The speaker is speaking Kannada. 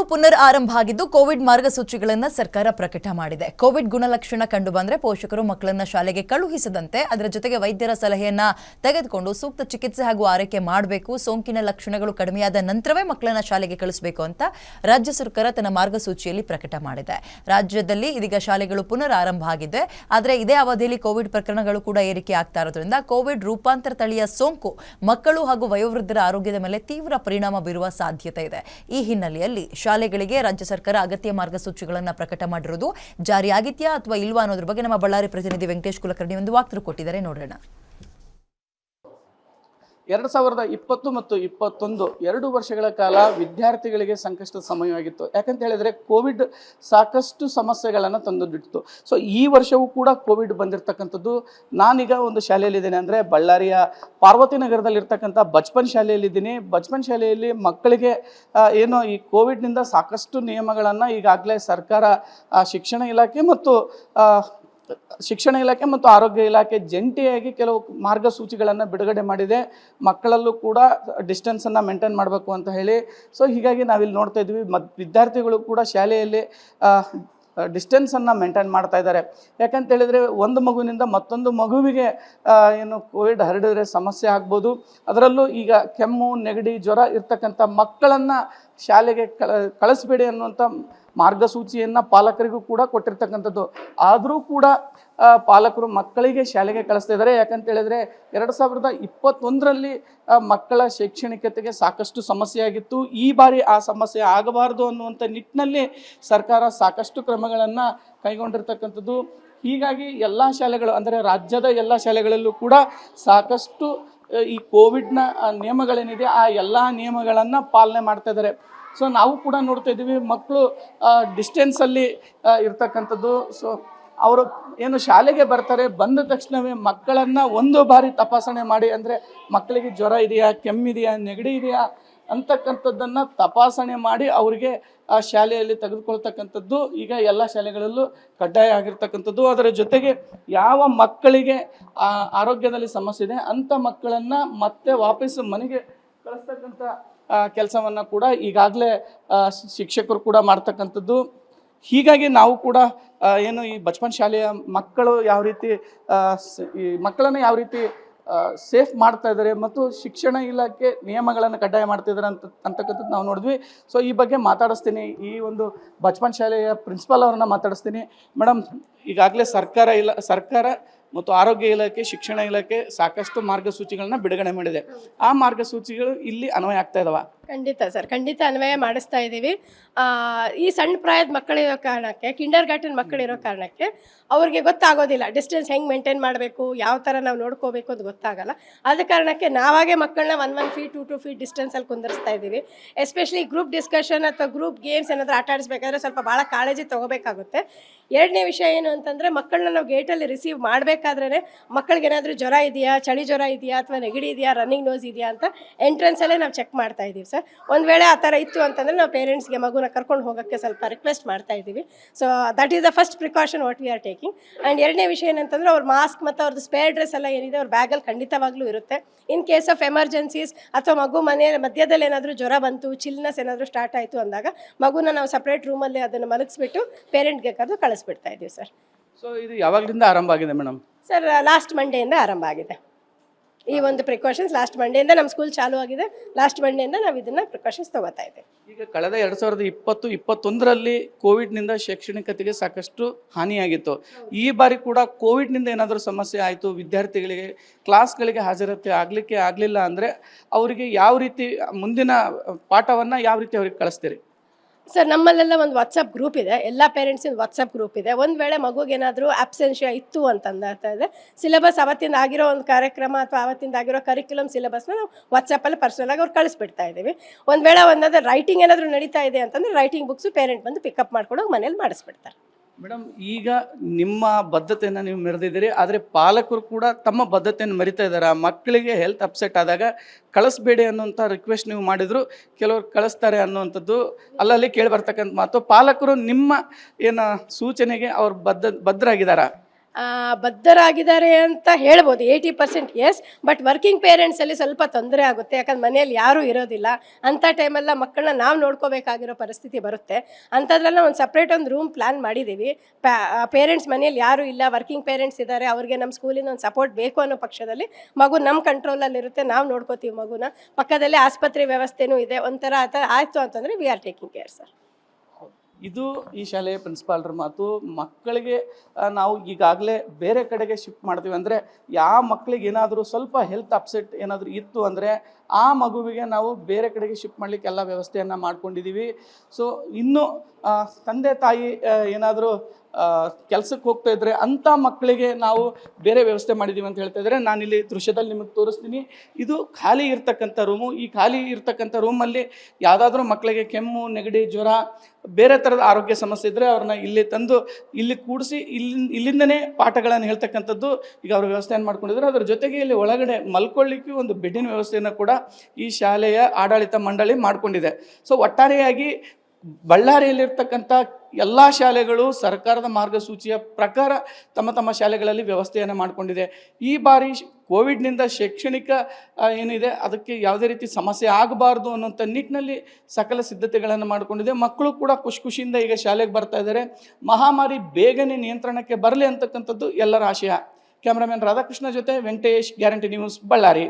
ಶಾಲೆಗಳು ಪುನರ್ ಆರಂಭ ಆಗಿದ್ದು ಕೋವಿಡ್ ಮಾರ್ಗಸೂಚಿಗಳನ್ನು ಸರ್ಕಾರ ಪ್ರಕಟ ಮಾಡಿದೆ. ಕೋವಿಡ್ ಗುಣಲಕ್ಷಣ ಕಂಡು ಬಂದ್ರೆ ಪೋಷಕರು ಮಕ್ಕಳನ್ನ ಶಾಲೆಗೆ ಕಳುಹಿಸದಂತೆ ಅದರ ಜೊತೆಗೆ ವೈದ್ಯರ ಸಲಹೆಯನ್ನ ತೆಗೆದುಕೊಂಡು ಸೂಕ್ತ ಚಿಕಿತ್ಸೆ ಹಾಗೂ ಆರೈಕೆ ಮಾಡಬೇಕು, ಸೋಂಕಿನ ಲಕ್ಷಣಗಳು ಕಡಿಮೆಯಾದ ನಂತರವೇ ಮಕ್ಕಳನ್ನ ಶಾಲೆಗೆ ಕಳಿಸಬೇಕು ಅಂತ ರಾಜ್ಯ ಸರ್ಕಾರ ತನ್ನ ಮಾರ್ಗಸೂಚಿಯಲ್ಲಿ ಪ್ರಕಟ ಮಾಡಿದೆ. ರಾಜ್ಯದಲ್ಲಿ ಇದೀಗ ಶಾಲೆಗಳು ಪುನರ್ ಆರಂಭ ಆಗಿದೆ. ಆದರೆ ಇದೇ ಅವಧಿಯಲ್ಲಿ ಕೋವಿಡ್ ಪ್ರಕರಣಗಳು ಕೂಡ ಏರಿಕೆ ಆಗ್ತಾ ಇರೋದ್ರಿಂದ ಕೋವಿಡ್ ರೂಪಾಂತರ ತಳಿಯ ಸೋಂಕು ಮಕ್ಕಳು ಹಾಗೂ ವಯೋವೃದ್ಧರ ಆರೋಗ್ಯದ ಮೇಲೆ ತೀವ್ರ ಪರಿಣಾಮ ಬೀರುವ ಸಾಧ್ಯತೆ ಇದೆ. ಈ ಹಿನ್ನೆಲೆಯಲ್ಲಿ ಶಾಲೆಗಳಿಗೆ ರಾಜ್ಯ ಸರ್ಕಾರ ಅಗತ್ಯ ಮಾರ್ಗಸೂಚಿಗಳನ್ನು ಪ್ರಕಟ ಮಾಡಿರುವುದು ಜಾರಿಯಾಗಿತ್ಯಾ ಅಥವಾ ಇಲ್ವಾ ಅನ್ನೋದ್ರ ಬಗ್ಗೆ ನಮ್ಮ ಬಳ್ಳಾರಿ ಪ್ರತಿನಿಧಿ ವೆಂಕಟೇಶ್ ಕುಲಕರ್ಣಿ ಒಂದು ವಾಕ್ತರು ಕೊಟ್ಟಿದ್ದಾರೆ. ನೋಡೋಣ. ಎರಡು ಸಾವಿರದ ಇಪ್ಪತ್ತು ಮತ್ತು ಇಪ್ಪತ್ತೊಂದು ಎರಡು ವರ್ಷಗಳ ಕಾಲ ವಿದ್ಯಾರ್ಥಿಗಳಿಗೆ ಸಂಕಷ್ಟದ ಸಮಯವಾಗಿತ್ತು. ಯಾಕಂತ ಹೇಳಿದರೆ ಕೋವಿಡ್ ಸಾಕಷ್ಟು ಸಮಸ್ಯೆಗಳನ್ನು ತಂದೊಡ್ಡಿತ್ತು ಸೊ ಈ ವರ್ಷವೂ ಕೂಡ ಕೋವಿಡ್ ಬಂದಿರತಕ್ಕಂಥದ್ದು. ನಾನೀಗ ಒಂದು ಶಾಲೆಯಲ್ಲಿದ್ದೇನೆ ಅಂದರೆ ಬಳ್ಳಾರಿಯ ಪಾರ್ವತಿ ನಗರದಲ್ಲಿರ್ತಕ್ಕಂಥ ಬಚ್ಪನ್ ಶಾಲೆಯಲ್ಲಿದ್ದೀನಿ. ಬಚ್ಪನ್ ಶಾಲೆಯಲ್ಲಿ ಮಕ್ಕಳಿಗೆ ಏನು ಈ ಕೋವಿಡ್ನಿಂದ ಸಾಕಷ್ಟು ನಿಯಮಗಳನ್ನು ಈಗಾಗಲೇ ಸರ್ಕಾರ ಶಿಕ್ಷಣ ಇಲಾಖೆ ಮತ್ತು ಶಿಕ್ಷಣ ಇಲಾಖೆ ಮತ್ತು ಆರೋಗ್ಯ ಇಲಾಖೆ ಜಂಟಿಯಾಗಿ ಕೆಲವು ಮಾರ್ಗಸೂಚಿಗಳನ್ನು ಬಿಡುಗಡೆ ಮಾಡಿದೆ. ಮಕ್ಕಳಲ್ಲೂ ಕೂಡ ಡಿಸ್ಟೆನ್ಸನ್ನು ಮೇಂಟೈನ್ ಮಾಡಬೇಕು ಅಂತ ಹೇಳಿ. ಸೊ ಹೀಗಾಗಿ ನಾವಿಲ್ಲಿ ನೋಡ್ತಾ ಇದ್ವಿ. ಮ, ವಿದ್ಯಾರ್ಥಿಗಳು ಕೂಡ ಶಾಲೆಯಲ್ಲಿ ಡಿಸ್ಟೆನ್ಸನ್ನು ಮೇಂಟೈನ್ ಮಾಡ್ತಾ ಇದ್ದಾರೆ. ಯಾಕಂತ ಹೇಳಿದರೆ ಒಂದು ಮಗುವಿನಿಂದ ಮತ್ತೊಂದು ಮಗುವಿಗೆ ಏನು ಕೋವಿಡ್ ಹರಡಿದರೆ ಸಮಸ್ಯೆ ಆಗ್ಬೋದು. ಅದರಲ್ಲೂ ಈಗ ಕೆಮ್ಮು, ನೆಗಡಿ, ಜ್ವರ ಇರ್ತಕ್ಕಂಥ ಮಕ್ಕಳನ್ನು ಶಾಲೆಗೆ ಕಳ, ಕಳಿಸ್ಬೇಡಿ ಅನ್ನುವಂಥ ಮಾರ್ಗಸೂಚಿಯನ್ನು ಪಾಲಕರಿಗೂ ಕೂಡ ಕೊಟ್ಟಿರ್ತಕ್ಕಂಥದ್ದು. ಆದರೂ ಕೂಡ ಪಾಲಕರು ಮಕ್ಕಳಿಗೆ ಶಾಲೆಗೆ ಕಳಿಸ್ತಾ ಇದ್ದಾರೆ ಯಾಕಂತ ಹೇಳಿದ್ರೆ, ಎರಡು ಸಾವಿರದ ಇಪ್ಪತ್ತೊಂದರಲ್ಲಿ ಮಕ್ಕಳ ಶೈಕ್ಷಣಿಕತೆಗೆ ಸಾಕಷ್ಟು ಸಮಸ್ಯೆ ಆಗಿತ್ತು. ಈ ಬಾರಿ ಆ ಸಮಸ್ಯೆ ಆಗಬಾರದು ಅನ್ನುವಂಥ ನಿಟ್ಟಿನಲ್ಲಿ ಸರ್ಕಾರ ಸಾಕಷ್ಟು ಕ್ರಮಗಳನ್ನು ಕೈಗೊಂಡಿರ್ತಕ್ಕಂಥದ್ದು. ಹೀಗಾಗಿ ಎಲ್ಲ ಶಾಲೆಗಳು, ಅಂದರೆ ರಾಜ್ಯದ ಎಲ್ಲ ಶಾಲೆಗಳಲ್ಲೂ ಕೂಡ ಸಾಕಷ್ಟು, ಈ ಕೋವಿಡ್ನ ನಿಯಮಗಳೇನಿದೆ, ಆ ಎಲ್ಲ ನಿಯಮಗಳನ್ನು ಪಾಲನೆ ಮಾಡ್ತಾ ಇದ್ದಾರೆ ಸೊ ನಾವು ಕೂಡ ನೋಡ್ತಾ ಇದ್ದೀವಿ ಮಕ್ಕಳು ಡಿಸ್ಟೆನ್ಸಲ್ಲಿ ಇರ್ತಕ್ಕಂಥದ್ದು. ಸೊ ಅವರು ಏನು ಶಾಲೆಗೆ ಬರ್ತಾರೆ, ಬಂದ ತಕ್ಷಣವೇ ಮಕ್ಕಳನ್ನು ಒಂದು ಬಾರಿ ತಪಾಸಣೆ ಮಾಡಿ ಅಂದರೆ ಮಕ್ಕಳಿಗೆ ಜ್ವರ ಇದೆಯಾ ಕೆಮ್ಮಿದೆಯಾ ನೆಗಡಿ ಇದೆಯಾ ಅಂತಕ್ಕಂಥದ್ದನ್ನು ತಪಾಸಣೆ ಮಾಡಿ ಅವರಿಗೆ, ಆ, ಶಾಲೆಯಲ್ಲಿ ತೆಗೆದುಕೊಳ್ತಕ್ಕಂಥದ್ದು. ಈಗ ಎಲ್ಲ ಶಾಲೆಗಳಲ್ಲೂ ಕಡ್ಡಾಯ ಆಗಿರ್ತಕ್ಕಂಥದ್ದು. ಅದರ ಜೊತೆಗೆ ಯಾವ ಮಕ್ಕಳಿಗೆ ಆರೋಗ್ಯದಲ್ಲಿ ಸಮಸ್ಯೆ ಇದೆ, ಅಂಥ ಮಕ್ಕಳನ್ನು ಮತ್ತೆ ವಾಪಸ್ ಮನೆಗೆ ಕಳಿಸ್ತಕ್ಕಂಥ ಕೆಲಸವನ್ನು ಕೂಡ ಈಗಾಗಲೇ ಶಿಕ್ಷಕರು ಕೂಡ ಮಾಡ್ತಕ್ಕಂಥದ್ದು. ಹೀಗಾಗಿ ನಾವು ಕೂಡ ಏನು ಈ ಬಚಪನ್ ಶಾಲೆಯ ಮಕ್ಕಳು ಯಾವ ರೀತಿ ಈ ಮಕ್ಕಳನ್ನು ಯಾವ ರೀತಿ ಸೇಫ್ ಮಾಡ್ತಾ ಇದ್ದಾರೆ ಮತ್ತು ಶಿಕ್ಷಣ ಇಲಾಖೆ ನಿಯಮಗಳನ್ನು ಕಡ್ಡಾಯ ಮಾಡ್ತಾ ಇದ್ದಾರೆ ಅಂತ, ಅಂತಕ್ಕಂಥದ್ದು ನಾವು ನೋಡಿದ್ವಿ. ಸೊ ಈ ಬಗ್ಗೆ ಮಾತಾಡಿಸ್ತೀನಿ. ಈ ಒಂದು ಬಚಪನ್ ಶಾಲೆಯ ಪ್ರಿನ್ಸಿಪಾಲ್ ಅವ್ರನ್ನ ಮಾತಾಡಿಸ್ತೀನಿ. ಮೇಡಮ್ ಈಗಾಗಲೇ ಸರ್ಕಾರ ಇಲ್ಲ, ಸರ್ಕಾರ ಮತ್ತು ಆರೋಗ್ಯ ಇಲಾಖೆ, ಶಿಕ್ಷಣ ಇಲಾಖೆ ಸಾಕಷ್ಟು ಮಾರ್ಗಸೂಚಿಗಳನ್ನ ಬಿಡುಗಡೆ ಮಾಡಿದೆ. ಆ ಮಾರ್ಗಸೂಚಿಗಳು ಇಲ್ಲಿ ಅನ್ವಯ ಆಗ್ತಾ ಇದಾವ. ಖಂಡಿತ ಸರ್, ಖಂಡಿತ ಅನ್ವಯ ಮಾಡಿಸ್ತಾ ಇದ್ದೀವಿ ಈ ಸಣ್ಣ ಪ್ರಾಯದ ಮಕ್ಕಳಿರೋ ಕಾರಣಕ್ಕೆ ಕಿಂಡರ್ ಗಾರ್ಟನ್ ಮಕ್ಕಳಿರೋ ಕಾರಣಕ್ಕೆ ಅವ್ರಿಗೆ ಗೊತ್ತಾಗೋದಿಲ್ಲ ಡಿಸ್ಟೆನ್ಸ್ ಹೆಂಗೆ ಮೇಂಟೈನ್ ಮಾಡಬೇಕು, ಯಾವ ಥರ ನಾವು ನೋಡ್ಕೋಬೇಕು ಅಂತ ಗೊತ್ತಾಗಲ್ಲ. ಆದ ಕಾರಣಕ್ಕೆ ನಾವಾಗೆ ಮಕ್ಕಳನ್ನ one one feet to two feet ಡಿಸ್ಟೆನ್ಸಲ್ಲಿ ಕುಂದರ್ಸ್ತಾ ಇದ್ದೀವಿ ಎಸ್ಪೆಷಲಿ ಗ್ರೂಪ್ ಡಿಸ್ಕಷನ್ ಅಥವಾ ಗ್ರೂಪ್ ಗೇಮ್ಸ್ ಏನಾದರೂ ಆಟ ಆಡಿಸ್ಬೇಕಾದ್ರೆ ಸ್ವಲ್ಪ ಭಾಳ ಕಾಳಜಿ ತೊಗೋಬೇಕಾಗುತ್ತೆ. ಎರಡನೇ ವಿಷಯ ಏನು ಅಂತಂದರೆ ಮಕ್ಕಳನ್ನ ನಾವು ಗೇಟಲ್ಲಿ ರಿಸೀವ್ ಮಾಡಬೇಕಾದ್ರೇ ಮಕ್ಕಳಿಗೆ ಏನಾದರೂ ಜ್ವರ ಇದೆಯಾ, ಚಳಿ ಜ್ವರ ಇದೆಯಾ ಅಥವಾ ನೆಗಡಿ ಇದೆಯಾ ರನ್ನಿಂಗ್ ನೋಸ್ ಇದೆಯಾ ಅಂತ ಎಂಟ್ರೆನ್ಸಲ್ಲೇ ನಾವು ಚೆಕ್ ಮಾಡ್ತಾ ಇದ್ದೀವಿ ಸರ್ ಒಂದು ವೇಳೆ ಆ ಥರ ಇತ್ತು ಅಂತಂದರೆ ನಾವು ಪೇರೆಂಟ್ಸ್ಗೆ ಮಗುನ ಕರ್ಕೊಂಡು ಹೋಗೋಕ್ಕೆ ಸ್ವಲ್ಪ ರಿಕ್ವೆಸ್ಟ್ ಮಾಡ್ತಾ ಇದ್ದೀವಿ. So that is the first precaution what we are taking and ಎರಡನೇ ವಿಷಯ ಏನಂತಂದರೆ ಅವ್ರ ಮಾಸ್ಕ್ ಮತ್ತು ಅವ್ರದ್ದು ಸ್ಪೇರ್ ಡ್ರೆಸ್ ಎಲ್ಲ ಏನಿದೆ ಅವ್ರ ಬ್ಯಾಗಲ್ಲಿ ಖಂಡಿತವಾಗ್ಲೂ ಇರುತ್ತೆ. ಇನ್ ಕೇಸ್ ಆಫ್ ಎಮರ್ಜೆನ್ಸೀಸ್ ಅಥವಾ ಮಗು ಮನೆ ಮಧ್ಯದಲ್ಲಿ ಏನಾದರೂ ಜ್ವರ ಬಂತು ಚಿಲ್ನೆಸ್ ಏನಾದರೂ ಸ್ಟಾರ್ಟ್ ಆಯಿತು ಅಂದಾಗ ಮಗುನ ನಾವು ಸಪ್ರೇಟ್ ರೂಮಲ್ಲಿ ಅದನ್ನು ಮಲಗಿಸ್ಬಿಟ್ಟು ಪೇರೆಂಟ್ಗೆ ಕರೆದು ಕಳಿಸ್ಬಿಡ್ತಾ ಇದ್ದೀವಿ ಸರ್ ಸೊ ಇದು ಯಾವಾಗಲಿಂದ ಆರಂಭ ಆಗಿದೆ ಮೇಡಮ್? ಸರ್ ಲಾಸ್ಟ್ ಮಂಡೆಯಿಂದ ಆರಂಭ ಆಗಿದೆ. ಈ ಒಂದು ಪ್ರಿಕಾಷನ್ಸ್ ಲಾಸ್ಟ್ ಮಂಡೆಯಿಂದ ನಮ್ಮ ಸ್ಕೂಲ್ ಚಾಲೂ ಆಗಿದೆ. ಲಾಸ್ಟ್ ಮಂಡೆಯಿಂದ ನಾವು ಇದನ್ನು ಪ್ರಿಕಾಷನ್ಸ್ ತಗೋತಾ ಇದ್ದೇವೆ ಈಗ ಕಳೆದ ಎರಡು ಸಾವಿರದ ಇಪ್ಪತ್ತು ಇಪ್ಪತ್ತೊಂದರಲ್ಲಿ ಕೋವಿಡ್ನಿಂದ ಶೈಕ್ಷಣಿಕತೆಗೆ ಸಾಕಷ್ಟು ಹಾನಿಯಾಗಿತ್ತು. ಈ ಬಾರಿ ಕೂಡ ಕೋವಿಡ್ನಿಂದ ಏನಾದರೂ ಸಮಸ್ಯೆ ಆಯಿತು ವಿದ್ಯಾರ್ಥಿಗಳಿಗೆ ಕ್ಲಾಸ್ಗಳಿಗೆ ಹಾಜರತೆ ಆಗಲಿಕ್ಕೆ ಆಗಲಿಲ್ಲ ಅಂದರೆ ಅವರಿಗೆ ಯಾವ ರೀತಿ ಮುಂದಿನ ಪಾಠವನ್ನು ಯಾವ ರೀತಿ ಅವ್ರಿಗೆ ಕಳಿಸ್ತೀರಿ? ಸರ್, ನಮ್ಮಲ್ಲೆಲ್ಲ ಒಂದು ವಾಟ್ಸಪ್ ಗ್ರೂಪ್ ಇದೆ. ಎಲ್ಲ ಪೇರೆಂಟ್ಸಿಂದ ವಾಟ್ಸಪ್ ಗ್ರೂಪ್ ಇದೆ. ಒಂದು ವೇಳೆ ಮಗುಗೇನಾದರೂ ಆಬ್ಸೆನ್ಷಿಯಾ ಇತ್ತು ಅಂತಂದಾಗ್ತಾ ಇದೆ. ಸಿಲೆಬಸ್ ಅವತ್ತಿಂದ ಆಗಿರೋ ಒಂದು ಕಾರ್ಯಕ್ರಮ ಅಥವಾ ಅವತ್ತಿಂದ ಆಗಿರೋ ಕರಿಕ್ಯುಲಮ್ ಸಿಲೆಬಸ್ನ ನಾವು ವಾಟ್ಸಪ್ಪಲ್ಲಿ ಪರ್ಸನಲಾಗಿ ಅವ್ರು ಕಳಿಸ್ಬಿಡ್ತಾ ಇದ್ದೀವಿ. ಒಂದು ವೇಳೆ ಒಂದಾದ್ರೆ ರೈಟಿಂಗ್ ಏನಾದರೂ ನಡೀತಾ ಇದೆ ಅಂತಂದರೆ ರೈಟಿಂಗ್ ಬುಕ್ಸು ಪೇರೆಂಟ್ ಬಂದು ಪಿಕಪ್ ಮಾಡ್ಕೊಂಡು ಮನೇಲಿ ಮಾಡಿಸ್ಬಿಡ್ತಾರೆ. ಮೇಡಮ್, ಈಗ ನಿಮ್ಮ ಬದ್ಧತೆಯನ್ನು ನೀವು ಮೆರೆದಿದ್ದೀರಿ, ಆದರೆ ಪಾಲಕರು ಕೂಡ ತಮ್ಮ ಬದ್ಧತೆಯನ್ನು ಮರಿತಾ ಇದ್ದಾರೆ. ಮಕ್ಕಳಿಗೆ ಹೆಲ್ತ್ ಅಪ್ಸೆಟ್ ಆದಾಗ ಕಳಿಸ್ಬೇಡಿ ಅನ್ನುವಂಥ ರಿಕ್ವೆಸ್ಟ್ ನೀವು ಮಾಡಿದ್ರು, ಕೆಲವರು ಕಳಿಸ್ತಾರೆ ಅನ್ನುವಂಥದ್ದು ಅಲ್ಲಲ್ಲಿ ಕೇಳಿ ಬರ್ತಕ್ಕಂಥ ಮಾತು. ಪಾಲಕರು ನಿಮ್ಮ ಏನು ಸೂಚನೆಗೆ ಅವ್ರು ಬದ್ಧ, ಬದ್ಧರಾಗಿದ್ದಾರಾ? ಬದ್ಧರಾಗಿದ್ದಾರೆ ಅಂತ ಹೇಳ್ಬೋದು eighty percent yes but working ಪೇರೆಂಟ್ಸಲ್ಲಿ ಸ್ವಲ್ಪ ತೊಂದರೆ ಆಗುತ್ತೆ, ಯಾಕಂದ್ರೆ ಮನೆಯಲ್ಲಿ ಯಾರೂ ಇರೋದಿಲ್ಲ. ಅಂಥ ಟೈಮೆಲ್ಲ ಮಕ್ಕಳನ್ನ ನಾವು ನೋಡ್ಕೋಬೇಕಾಗಿರೋ ಪರಿಸ್ಥಿತಿ ಬರುತ್ತೆ. ಅಂಥದ್ರೆಲ್ಲ ಒಂದು ಸಪ್ರೇಟ್ ಒಂದು ರೂಮ್ ಪ್ಲ್ಯಾನ್ ಮಾಡಿದ್ದೀವಿ ಪೇರೆಂಟ್ಸ್ ಮನೆಯಲ್ಲಿ ಯಾರೂ ಇಲ್ಲ ವರ್ಕಿಂಗ್ ಪೇರೆಂಟ್ಸ್ ಇದ್ದಾರೆ, ಅವ್ರಿಗೆ ನಮ್ಮ ಸ್ಕೂಲಿಂದ ಒಂದು ಸಪೋರ್ಟ್ ಬೇಕು ಅನ್ನೋ ಪಕ್ಷದಲ್ಲಿ ಮಗು ನಮ್ಮ ಕಂಟ್ರೋಲಲ್ಲಿರುತ್ತೆ ನಾವು ನೋಡ್ಕೋತೀವಿ ಮಗುನ. ಪಕ್ಕದಲ್ಲೇ ಆಸ್ಪತ್ರೆ ವ್ಯವಸ್ಥೆನೂ ಇದೆ, ಒಂಥರ ಆ ಥರ ಆಯಿತು ಅಂತಂದರೆ we are taking care sir ಇದು ಈ ಶಾಲೆಯ ಪ್ರಿನ್ಸಿಪಾಲ್ರ ಮಾತು. ಮಕ್ಕಳಿಗೆ ನಾವು ಈಗಾಗಲೇ ಬೇರೆ ಕಡೆಗೆ ಶಿಫ್ಟ್ ಮಾಡ್ತೀವಿ ಅಂದರೆ ಯಾವ ಮಕ್ಕಳಿಗೆ ಏನಾದರೂ ಸ್ವಲ್ಪ ಹೆಲ್ತ್ ಅಪ್ಸೆಟ್ ಏನಾದರೂ ಇತ್ತು ಅಂದರೆ, ಆ ಮಗುವಿಗೆ ನಾವು ಬೇರೆ ಕಡೆಗೆ ಶಿಫ್ಟ್ ಮಾಡಲಿಕ್ಕೆ ಎಲ್ಲ ವ್ಯವಸ್ಥೆಯನ್ನು ಮಾಡ್ಕೊಂಡಿದ್ದೀವಿ ಸೊ ಇನ್ನು ತಂದೆ ತಾಯಿ ಏನಾದರೂ ಕೆಲಸಕ್ಕೆ ಹೋಗ್ತಾ ಇದ್ರೆ ಅಂಥ ಮಕ್ಕಳಿಗೆ ನಾವು ಬೇರೆ ವ್ಯವಸ್ಥೆ ಮಾಡಿದ್ದೀವಿ ಅಂತ ಹೇಳ್ತಾ ನಾನು ನಾನಿಲ್ಲಿ ದೃಶ್ಯದಲ್ಲಿ ನಿಮಗೆ ತೋರಿಸ್ತೀನಿ. ಇದು ಖಾಲಿ ಇರ್ತಕ್ಕಂಥ ರೂಮು ಈ ಖಾಲಿ ಇರ್ತಕ್ಕಂಥ ರೂಮಲ್ಲಿ ಯಾವುದಾದ್ರೂ ಮಕ್ಕಳಿಗೆ ಕೆಮ್ಮು, ನೆಗಡಿ, ಜ್ವರ, ಬೇರೆ ಥರದ ಆರೋಗ್ಯ ಸಮಸ್ಯೆ ಇದ್ದರೆ ಅವ್ರನ್ನ ಇಲ್ಲಿ ತಂದು ಇಲ್ಲಿ ಕೂಡಿಸಿ ಇಲ್ಲಿ ಇಲ್ಲಿಂದನೇ ಪಾಠಗಳನ್ನು ಹೇಳ್ತಕ್ಕಂಥದ್ದು ಈಗ ಅವರು ವ್ಯವಸ್ಥೆಯನ್ನು ಮಾಡ್ಕೊಂಡಿದ್ರು. ಅದರ ಜೊತೆಗೆ ಇಲ್ಲಿ ಒಳಗಡೆ ಮಲ್ಕೊಳ್ಳಿಕ್ಕೂ ಒಂದು ಬೆಡ್ಡಿನ ವ್ಯವಸ್ಥೆಯನ್ನು ಕೂಡ ಈ ಶಾಲೆಯ ಆಡಳಿತ ಮಂಡಳಿ ಮಾಡಿಕೊಂಡಿದೆ. ಸೊ ಒಟ್ಟಾರೆಯಾಗಿ ಬಳ್ಳಾರಿಯಲ್ಲಿರ್ತಕ್ಕಂಥ ಎಲ್ಲ ಶಾಲೆಗಳು ಸರ್ಕಾರದ ಮಾರ್ಗಸೂಚಿಯ ಪ್ರಕಾರ ತಮ್ಮ ತಮ್ಮ ಶಾಲೆಗಳಲ್ಲಿ ವ್ಯವಸ್ಥೆಯನ್ನು ಮಾಡಿಕೊಂಡಿದೆ. ಈ ಬಾರಿ ಕೋವಿಡ್ನಿಂದ ಶೈಕ್ಷಣಿಕ ಏನಿದೆ, ಅದಕ್ಕೆ ಯಾವುದೇ ರೀತಿ ಸಮಸ್ಯೆ ಆಗಬಾರ್ದು ಅನ್ನೋಂಥ ನಿಟ್ಟಿನಲ್ಲಿ ಸಕಲ ಸಿದ್ಧತೆಗಳನ್ನು ಮಾಡಿಕೊಂಡಿದೆ. ಮಕ್ಕಳು ಕೂಡ ಖುಷಿ ಖುಷಿಯಿಂದ ಈಗ ಶಾಲೆಗೆ ಬರ್ತಾ ಇದ್ದಾರೆ. ಮಹಾಮಾರಿ ಬೇಗನೆ ನಿಯಂತ್ರಣಕ್ಕೆ ಬರಲಿ ಅಂತಕ್ಕಂಥದ್ದು ಎಲ್ಲರ ಆಶಯ. ಕ್ಯಾಮ್ರಾಮನ್ ರಾಧಾಕೃಷ್ಣ ಜೊತೆ ವೆಂಕಟೇಶ್, ಗ್ಯಾರಂಟಿ ನ್ಯೂಸ್, ಬಳ್ಳಾರಿ.